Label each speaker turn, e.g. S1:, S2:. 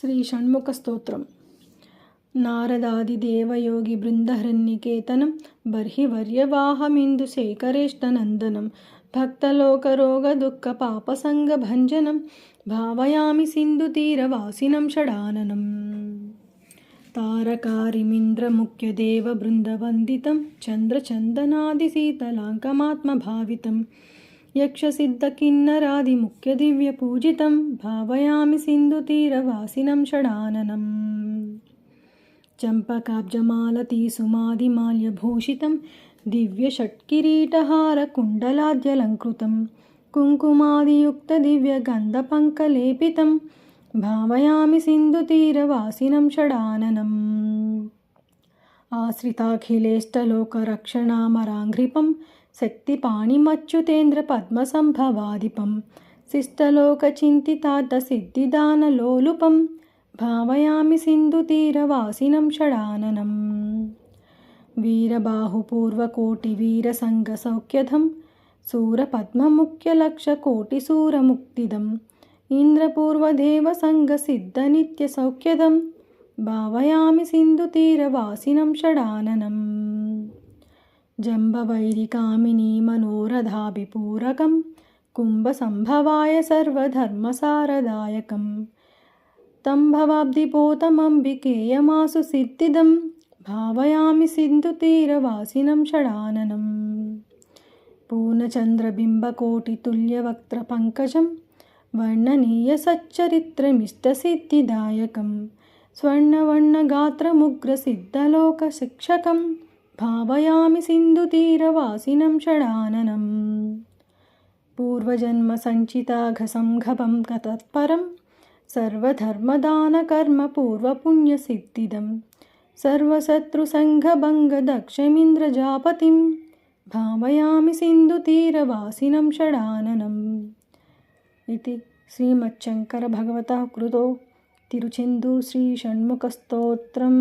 S1: श्रीषण्मुखस्तोत्रम् नारदादिदेवयोगिबृन्दहृन्निकेतनं बर्हिवर्यवाहमिन्दुशेखरेष्टनन्दनं भक्तलोकरोगदुःखपापसङ्गभञ्जनं भावयामि सिन्धुतीरवासिनं षडाननम् तारकारिमिन्द्रमुख्यदेवबृन्दवन्दितं चन्द्रचन्दनादिशीतलाङ्कमात्मभावितं यक्षसिद्धकिन्नरादिमुख्यदिव्यपूजितं भावयामि सिन्धुतीरवासिनं षडाननम् चम्पकाब्जमालतीसुमादिमाल्यभूषितं दिव्यषट्किरीटहारकुण्डलाद्यलङ्कृतं कुङ्कुमादियुक्तदिव्यगन्धपङ्कलेपितं भावयामि सिन्धुतीरवासिनं षडाननम् आश्रिताखिलेष्टलोकरक्षणामराङ्घ्रिपं शक्तिपाणिमच्युतेन्द्रपद्मसम्भवादिपं शिष्टलोकचिन्तितार्थसिद्धिदानलोलुपं भावयामि सिन्धुतीरवासिनं षडाननम् वीरबाहुपूर्वकोटिवीरसङ्गसौख्यदं सूरपद्ममुख्यलक्षकोटिसूरमुक्तिदम् इन्द्रपूर्वदेवसङ्गसिद्धनित्यसौख्यदं भावयामि सिन्धुतीरवासिनं षडाननम् जम्बवैरिकामिनीमनोरथाभिपूरकं कुम्भसम्भवाय सर्वधर्मसारदायकं तं भवाब्धिपोतमम्बिकेयमासु सिद्धिदं भावयामि सिन्धुतीरवासिनं षडाननम्। पूर्णचन्द्रबिम्बकोटितुल्यवक्त्रपङ्कजं वर्णनीयसच्चरित्रमिष्टसिद्धिदायकं स्वर्णवर्णगात्रमुग्रसिद्धलोकशिक्षकं भावयामि सिन्धुतीरवासिनं षडाननम्। पूर्वजन्मसञ्चिताघसंघपं तत्परं सर्वधर्मदानकर्मपूर्वपुण्यसिद्धिदं सर्वशत्रुसङ्घभङ्गदक्षमिन्द्रजापतिं भावयामि सिन्धुतीरवासिनं षडाननम्। इति श्रीमच्छङ्करभगवतः कृतो तिरुचेन्दूर् श्रीषण्मुखस्तोत्रम्